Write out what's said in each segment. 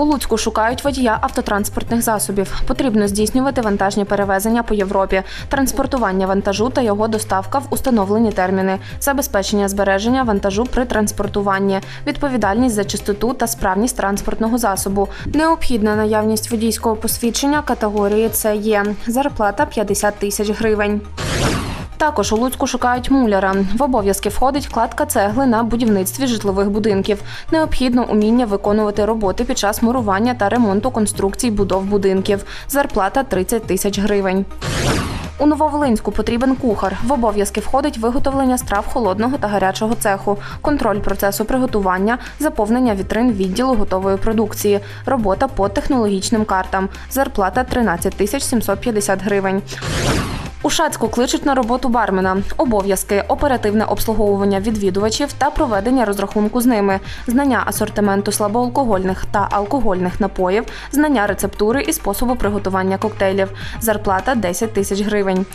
У Луцьку шукають водія автотранспортних засобів. Потрібно здійснювати вантажні перевезення по Європі, транспортування вантажу та його доставка в установлені терміни, забезпечення збереження вантажу при транспортуванні, відповідальність за чистоту та справність транспортного засобу. Необхідна наявність водійського посвідчення категорії С є. Зарплата 50 тисяч гривень. Також у Луцьку шукають муляра. В обов'язки входить кладка цегли на будівництві житлових будинків. Необхідно уміння виконувати роботи під час мурування та ремонту конструкцій будов будинків. Зарплата 30 тисяч гривень. У Нововолинську потрібен кухар. В обов'язки входить виготовлення страв холодного та гарячого цеху, контроль процесу приготування, заповнення вітрин відділу готової продукції, робота по технологічним картам. Зарплата 13 тисяч 750 гривень. У Шацьку кличуть на роботу бармена. Обов'язки оперативне обслуговування відвідувачів та проведення розрахунку з ними, знання асортименту слабоалкогольних та алкогольних напоїв, знання рецептури і способу приготування коктейлів. Зарплата 10 тисяч гривень.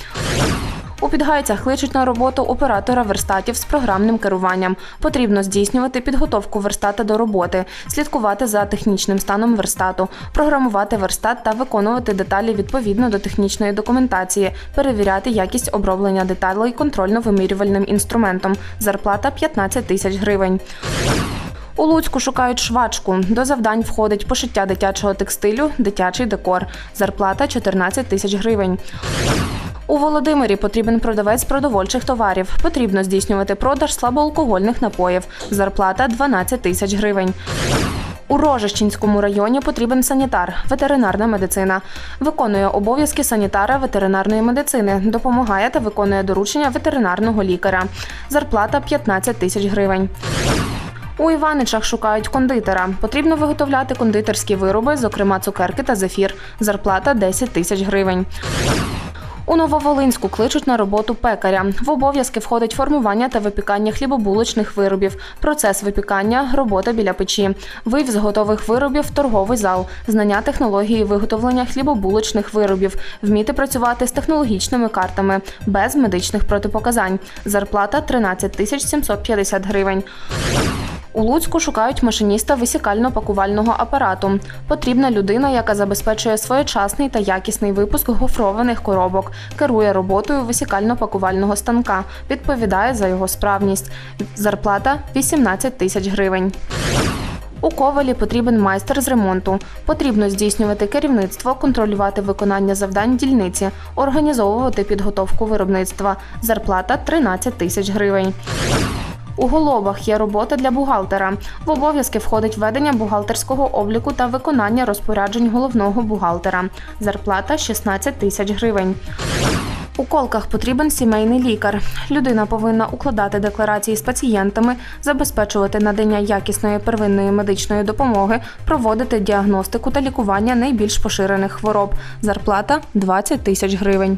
У Підгайцях кличуть на роботу оператора верстатів з програмним керуванням. Потрібно здійснювати підготовку верстата до роботи, слідкувати за технічним станом верстату, програмувати верстат та виконувати деталі відповідно до технічної документації, перевіряти якість оброблення деталей контрольно-вимірювальним інструментом. Зарплата 15 тисяч гривень. У Луцьку шукають швачку. До завдань входить пошиття дитячого текстилю, дитячий декор. Зарплата 14 тисяч гривень. У Володимирі потрібен продавець продовольчих товарів. Потрібно здійснювати продаж слабоалкогольних напоїв. Зарплата 12 тисяч гривень. У Рожищенському районі потрібен санітар, ветеринарна медицина. Виконує обов'язки санітара ветеринарної медицини, допомагає та виконує доручення ветеринарного лікаря. Зарплата 15 тисяч гривень. У Іваничах шукають кондитера. Потрібно виготовляти кондитерські вироби, зокрема цукерки та зефір. Зарплата 10 тисяч гривень. У Нововолинську кличуть на роботу пекаря. В обов'язки входить формування та випікання хлібобулочних виробів, процес випікання, робота біля печі, вивіз готових виробів торговий зал, знання технології виготовлення хлібобулочних виробів, вміти працювати з технологічними картами, без медичних протипоказань. Зарплата 13 тисяч 750 гривень. У Луцьку шукають машиніста висікально-пакувального апарату. Потрібна людина, яка забезпечує своєчасний та якісний випуск гофрованих коробок, керує роботою висікально-пакувального станка, відповідає за його справність. Зарплата 18 тисяч гривень. У ковалі потрібен майстер з ремонту. Потрібно здійснювати керівництво, контролювати виконання завдань дільниці, організовувати підготовку виробництва. Зарплата 13 тисяч гривень. У голобах є робота для бухгалтера. В обов'язки входить ведення бухгалтерського обліку та виконання розпоряджень головного бухгалтера. Зарплата 16 тисяч гривень. У колках потрібен сімейний лікар. Людина повинна укладати декларації з пацієнтами, забезпечувати надання якісної первинної медичної допомоги, проводити діагностику та лікування найбільш поширених хвороб. Зарплата 20 тисяч гривень.